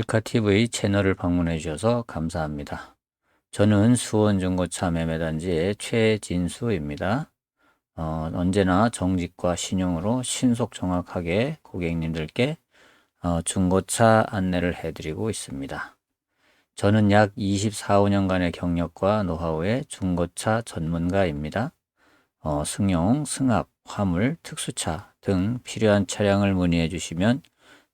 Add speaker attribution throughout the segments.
Speaker 1: 실카TV 채널을 방문해 주셔서 감사합니다. 저는 수원중고차 매매단지의 최진수입니다. 어, 언제나 정직과 신용으로 신속 정확하게 고객님들께 어, 중고차 안내를 해드리고 있습니다. 저는 약 24, 5년간의 경력과 노하우의 중고차 전문가입니다. 어, 승용, 승합, 화물, 특수차 등 필요한 차량을 문의해 주시면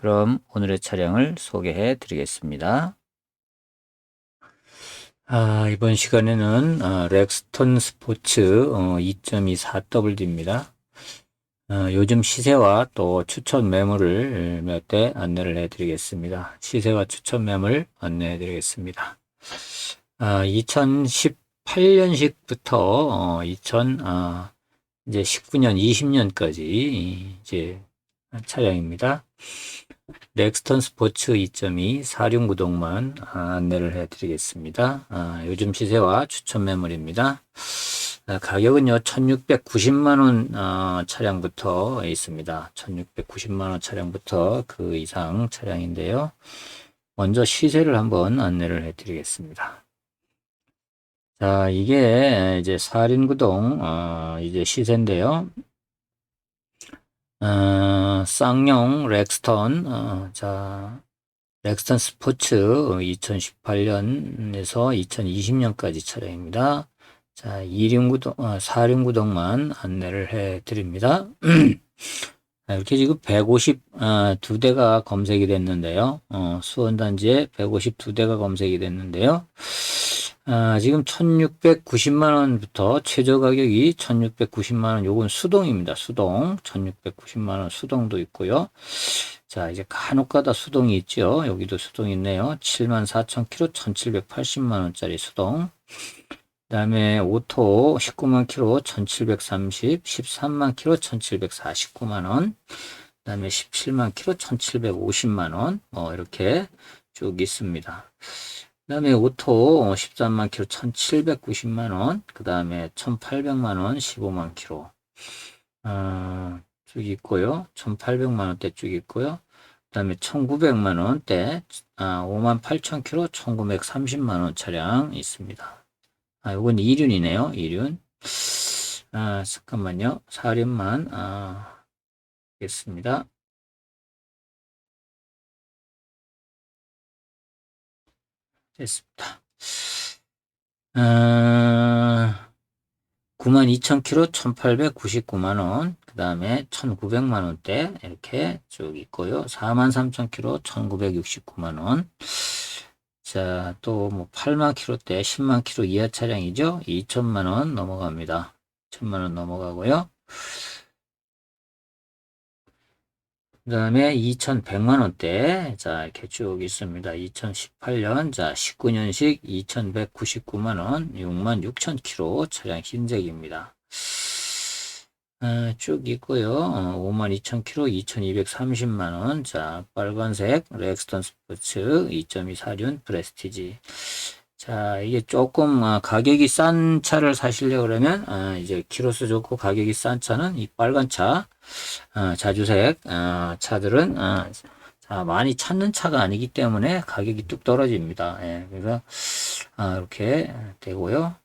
Speaker 1: 그럼 오늘의 차량을 소개해 드리겠습니다. 아, 이번 시간에는 아, 렉스턴 스포츠 어, 2.24WD입니다. 아, 요즘 시세와 또 추천 매물을 몇 대 안내를 해 드리겠습니다. 시세와 추천 매물 안내해 드리겠습니다. 아, 2018년식부터 어, 2000 아, 이제 19년, 20년까지 이제 차량입니다. 넥스턴 스포츠 2.2 사륜구동만 안내를 해드리겠습니다. 아, 요즘 시세와 추천 매물입니다. 아, 가격은요 1690만원 어, 차량부터 있습니다. 1690만원 차량부터 그 이상 차량인데요. 먼저 시세를 한번 안내를 해드리겠습니다. 자, 이게 이제 사륜구동 어, 이제 시세인데요. 어, 쌍용 렉스턴, 어, 자, 렉스턴 스포츠 2018년에서 2020년까지 차량입니다. 자, 2륜구동, 어, 4륜구동만 안내를 해 드립니다. 이렇게 지금 150, 어, 검색이 됐는데요. 어, 수원단지에 152대가 검색이 됐는데요. 아, 지금 1690만원부터 최저 가격이 1690만원, 요건 수동입니다. 수동. 1690만원 수동도 있고요. 자, 이제 간혹가다 수동이 있죠. 여기도 수동이 있네요. 74,000km 1780만원짜리 수동. 그 다음에 오토 19만 킬로 1730, 13만 킬로 1749만 원. 그 다음에 17만 킬로 1750만 원. 뭐, 이렇게 쭉 있습니다. 그 다음에 오토 13만 킬로 1790만 원 그 다음에 1800만 원 15만 킬로. 어, 쭉 있고요. 1800만 원대 쭉 있고요. 그 다음에 1900만 원대 아, 5만 8000 킬로 1930만 원 차량 있습니다. 아 요건 2륜이네요 2륜. 아 잠깐만요. 4륜만 아 겠습니다 됐습니다. 어, 92,000km 1,899만원, 그 다음에 1,900만원대 이렇게 쭉 있고요. 43,000km 1,969만원. 자, 또 뭐 8만 킬로대 10만 킬로 이하 차량이죠. 2천만 원 넘어갑니다. 1천만 원 넘어가고요. 그 다음에 2100만 원대. 자 이렇게 쭉 있습니다. 2018년 자 19년식 2199만 원 6만 6천 킬로 차량 흰색입니다. 아, 쭉 있고요. 어, 5만 2천 킬로 2230만 원 자 빨간색 렉스턴 스포츠 2.2 사륜 프레스티지 자, 이게 조금 아, 가격이 싼 차를 사시려 그러면 아, 이제 키로수 좋고 가격이 싼 차는 이 빨간 차, 아, 자주색 아, 차들은 아, 자, 많이 찾는 차가 아니기 때문에 가격이 뚝 떨어집니다. 예, 그래서 아, 이렇게 되고요.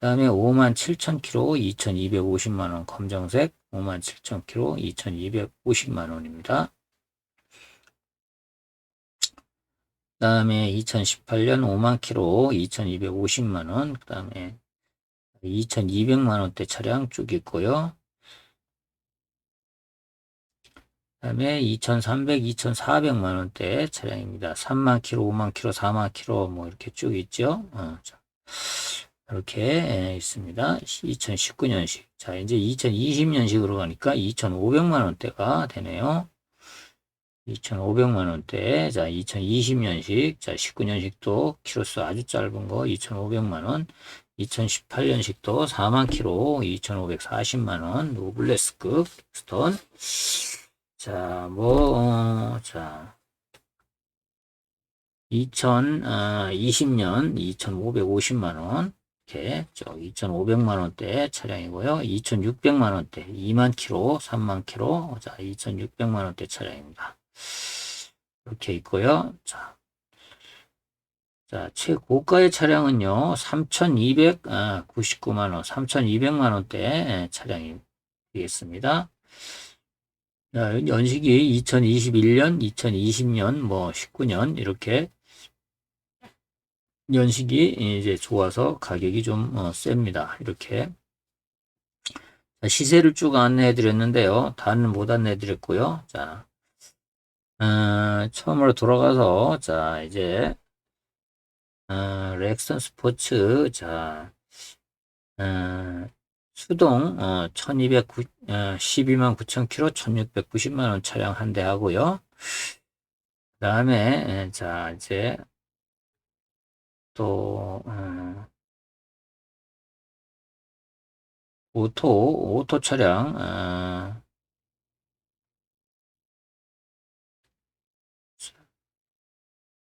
Speaker 1: 그 다음에 5만 7천 킬로 2,250만 원 검정색 5만 7천 킬로 2,250만 원입니다. 그 다음에 2018년 5만 킬로 2250만 원, 그 다음에 2200만 원대 차량 쭉 있고요. 그 다음에 2300, 2400만 원대 차량입니다. 3만 킬로, 5만 킬로, 4만 킬로 뭐 이렇게 쭉 있죠. 어, 자, 이렇게 예, 있습니다. 2019년식. 자, 이제 2020년식으로 가니까 2500만 원대가 되네요. 2,500만 원대. 자, 2020년식. 자, 19년식도 키로수 아주 짧은 거 2,500만 원. 2018년식도 4만 키로 2,540만 원. 노블레스급 스톤. 자, 뭐, 어, 자. 2020년 2,550만 원. 이렇게 저 2,500만 원대 차량이고요. 2,600만 원대 2만 킬로, 3만 킬로. 자, 2,600만 원대 차량입니다. 이렇게 있고요. 자. 자, 최고가의 차량은요. 3,299만 원, 3,200만 원대 차량이 되겠습니다. 자, 연식이 2021년, 2020년, 뭐 19년 이렇게 연식이 이제 좋아서 가격이 좀 어, 셉니다. 이렇게 자, 시세를 쭉 안내해 드렸는데요. 다는 못 안내해 드렸고요. 자, 어, 처음으로 돌아가서 자 이제 어, 렉선 스포츠 자 어, 수동 어, 1209, 어, 12만 9천 킬로 1690만 원 차량 한 대 하고요. 그 다음에 자 이제 또 어, 오토 오토 차량 어,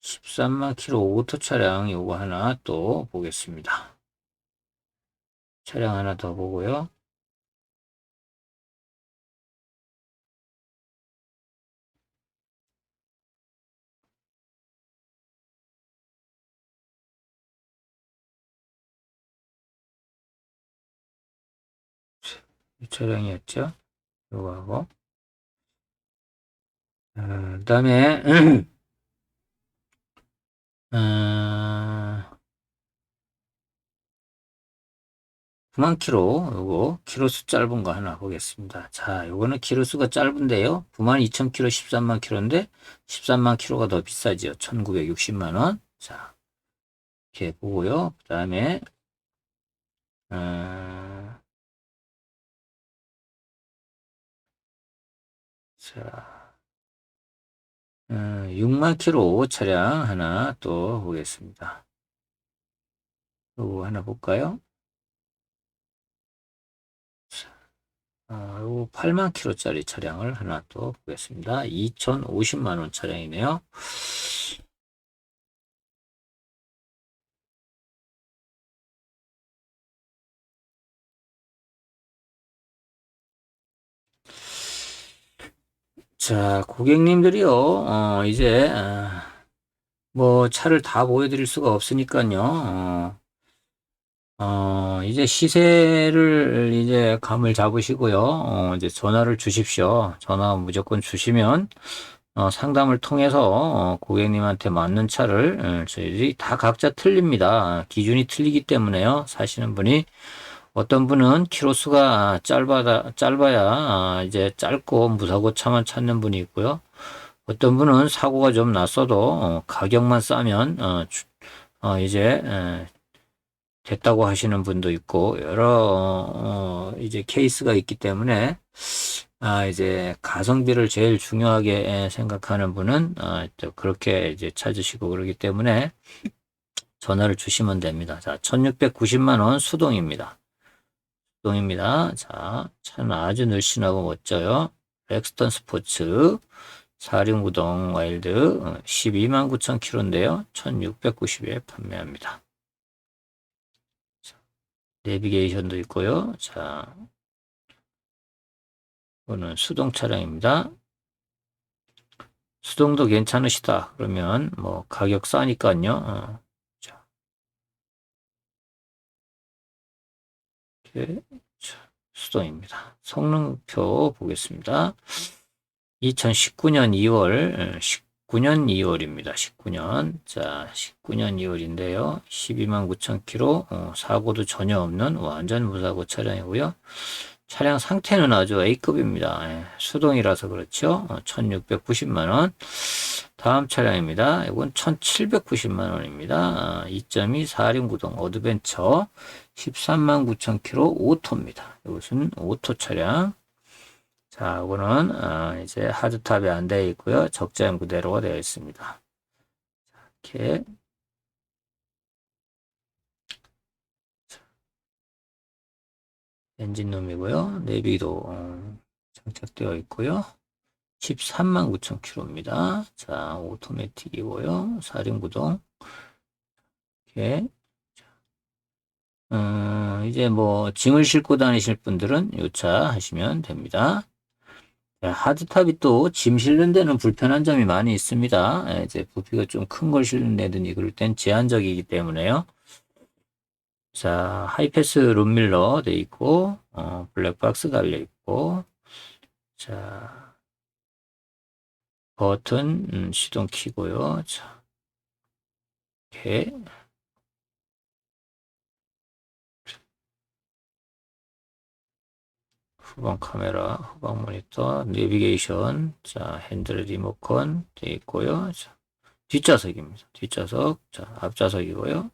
Speaker 1: 13만 킬로 오토 차량 요거 하나 또 보겠습니다. 차량 하나 더 보고요. 이 차량이었죠. 요거하고. 어, 그 다음에, 어, 9만 킬로, 요거, 키로수 짧은 거 하나 보겠습니다. 자, 요거는 키로수가 짧은데요. 9만 2천 킬로, 13만 킬로인데, 13만 킬로가 더 비싸죠. 1960만 원. 자, 이렇게 보고요. 그 다음에, 어, 자, 어, 6만 킬로 차량 하나 또 보겠습니다. 요거 하나 볼까요? 아, 요 8만 킬로짜리 차량을 하나 또 보겠습니다. 2,050만 원 차량이네요. 자, 고객님들이요, 어, 이제, 어, 뭐, 차를 다 보여드릴 수가 없으니까요, 어, 어, 이제 시세를 이제 감을 잡으시고요. 어, 이제 전화를 주십시오. 전화 무조건 주시면 어, 상담을 통해서 어, 고객님한테 맞는 차를 어, 저희들이 다 각자 틀립니다. 기준이 틀리기 때문에요. 사시는 분이 어떤 분은 키로수가 짧아 짧아야 아, 이제 짧고 무사고 차만 찾는 분이 있고요. 어떤 분은 사고가 좀 났어도 어, 가격만 싸면 어, 주, 어, 이제 에, 됐다고 하시는 분도 있고 여러 어, 이제 케이스가 있기 때문에 아 이제 가성비를 제일 중요하게 생각하는 분은 아, 또 그렇게 이제 찾으시고 그러기 때문에 전화를 주시면 됩니다. 자, 1690만 원 수동입니다. 수동입니다. 자, 차는 아주 늘씬하고 멋져요. 렉스턴 스포츠 4륜구동 와일드 12만 9천 킬로인데요. 1690에 판매합니다. 내비게이션도 있고요. 자, 이거는 수동 차량입니다. 수동도 괜찮으시다. 그러면 뭐 가격 싸니까요. 어. 자, 수동입니다. 성능표 보겠습니다. 2019년 2월 19년 2월입니다. 19년. 자, 19년 2월인데요. 12만 9천 킬로, 어, 사고도 전혀 없는 완전 무사고 차량이고요. 차량 상태는 아주 A급입니다. 예, 수동이라서 그렇죠. 어, 1690만 원. 다음 차량입니다. 이건 1790만 원입니다. 아, 2.2 4륜 구동 어드벤처 13만 9천 킬로 오토입니다. 이것은 오토 차량. 자, 이거는 어, 이제 하드탑이 안 되어 있고요. 적재형 그대로 되어 있습니다. 이렇게 엔진룸이고요. 내비도 어, 장착되어 있고요. 13만 9천 킬로입니다. 자, 오토매틱이고요. 사륜구동. 이렇게. 어, 이제 뭐 짐을 싣고 다니실 분들은 요차 하시면 됩니다. 자, 하드탑이 또 짐 실는 데는 불편한 점이 많이 있습니다. 예, 이제 부피가 좀 큰 걸 실는다든지 그럴 땐 제한적이기 때문에요. 자, 하이패스 룸밀러 돼 있고, 어, 블랙박스 달려 있고, 자, 버튼 음, 시동 키고요. 자, 이렇게 후방 카메라, 후방 모니터, 내비게이션, 자, 핸들 리모컨 돼 있고요. 자, 뒷좌석입니다. 뒷좌석, 자, 앞좌석이고요.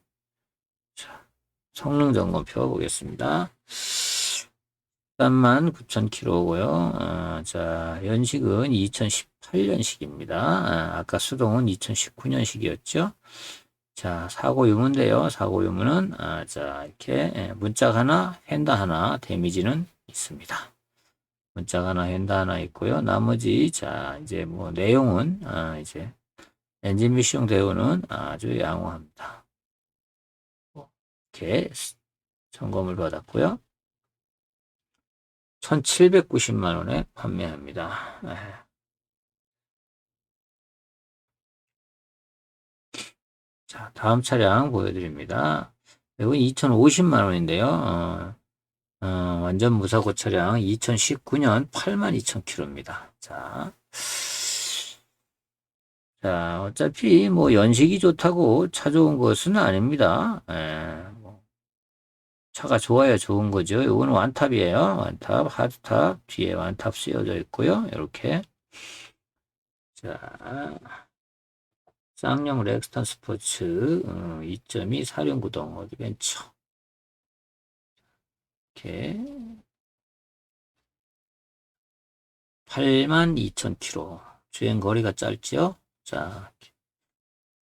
Speaker 1: 자, 성능 점검표 보겠습니다. 13만 9천 킬로고요. 어, 자, 연식은 2018년식입니다. 아, 까 수동은 2019년식이었죠. 자, 사고 유무인데요. 사고 유무는 아, 자, 이렇게 예, 문짝 하나, 핸다 하나, 데미지는 있습니다. 문짝 하나, 핸다 하나 있고요. 나머지 자, 이제 뭐 내용은 아, 이제 엔진 미션 대우는 아주 양호합니다. 이렇게 점검을 받았고요. 1790만 원에 판매합니다. 네. 자, 다음 차량 보여드립니다. 이건 2050만 원인데요. 어, 어, 완전 무사고 차량 2019년 82,000km입니다. 자, 자, 어차피 뭐 연식이 좋다고 차 좋은 것은 아닙니다. 예, 뭐 차가 좋아야 좋은 거죠. 이건 완탑이에요. 완탑, 하드탑, 뒤에 완탑 쓰여져 있고요. 이렇게. 자, 쌍용 렉스턴 스포츠 어, 2.2 사륜구동 어드벤처 이렇게 82,000km 주행 거리가 짧지요? 자,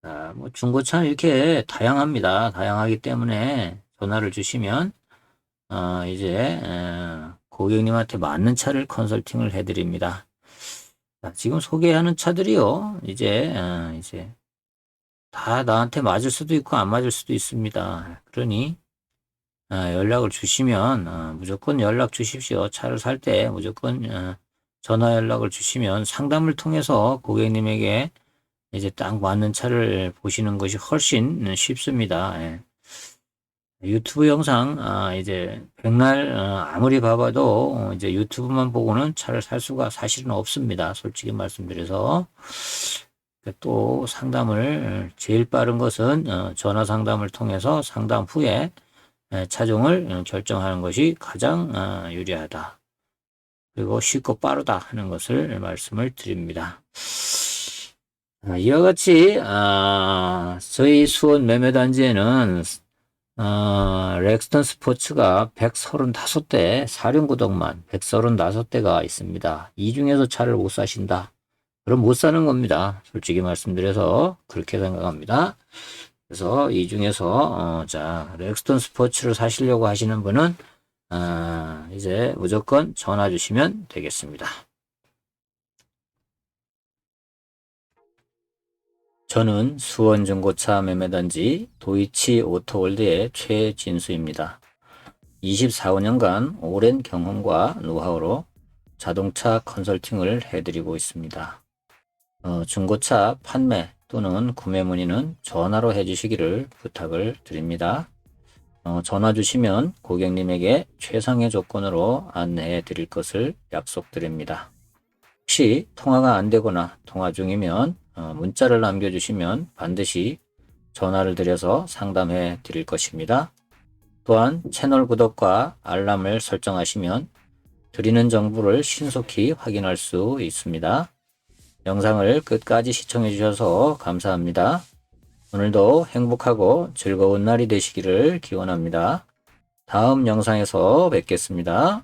Speaker 1: 자, 뭐 중고차는 이렇게 다양합니다. 다양하기 때문에 전화를 주시면 어, 이제 어, 고객님한테 맞는 차를 컨설팅을 해드립니다. 자, 지금 소개하는 차들이요. 이제 어, 이제 다 나한테 맞을 수도 있고 안 맞을 수도 있습니다. 그러니 어, 연락을 주시면 어, 무조건 연락 주십시오. 차를 살 때 무조건 어, 전화 연락을 주시면 상담을 통해서 고객님에게 이제 딱 맞는 차를 보시는 것이 훨씬 쉽습니다. 예. 유튜브 영상 아, 이제 백날 어, 아무리 봐봐도 어, 이제 유튜브만 보고는 차를 살 수가 사실은 없습니다. 솔직히 말씀드려서 또 상담을 제일 빠른 것은 어, 전화 상담을 통해서 상담 후에 예, 차종을 어, 결정하는 것이 가장 어, 유리하다. 그리고 쉽고 빠르다 하는 것을 말씀을 드립니다. 아, 이와 같이 아, 저희 수원 매매단지에는 어, 렉스턴 스포츠가 135대, 사륜구동만 135대가 있습니다. 이 중에서 차를 못 사신다. 그럼 못 사는 겁니다. 솔직히 말씀드려서 그렇게 생각합니다. 그래서 이 중에서 어, 자 렉스턴 스포츠를 사시려고 하시는 분은 아, 이제 무조건 전화 주시면 되겠습니다. 저는 수원중고차 매매단지 도이치 오토월드의 최진수입니다. 24년간 오랜 경험과 노하우로 자동차 컨설팅을 해드리고 있습니다. 어, 중고차 판매 또는 구매 문의는 전화로 해주시기를 부탁을 드립니다. 어, 전화 주시면 고객님에게 최상의 조건으로 안내해 드릴 것을 약속드립니다. 혹시 통화가 안 되거나 통화 중이면 어, 문자를 남겨주시면 반드시 전화를 드려서 상담해 드릴 것입니다. 또한 채널 구독과 알람을 설정하시면 드리는 정보를 신속히 확인할 수 있습니다. 영상을 끝까지 시청해 주셔서 감사합니다. 오늘도 행복하고 즐거운 날이 되시기를 기원합니다. 다음 영상에서 뵙겠습니다.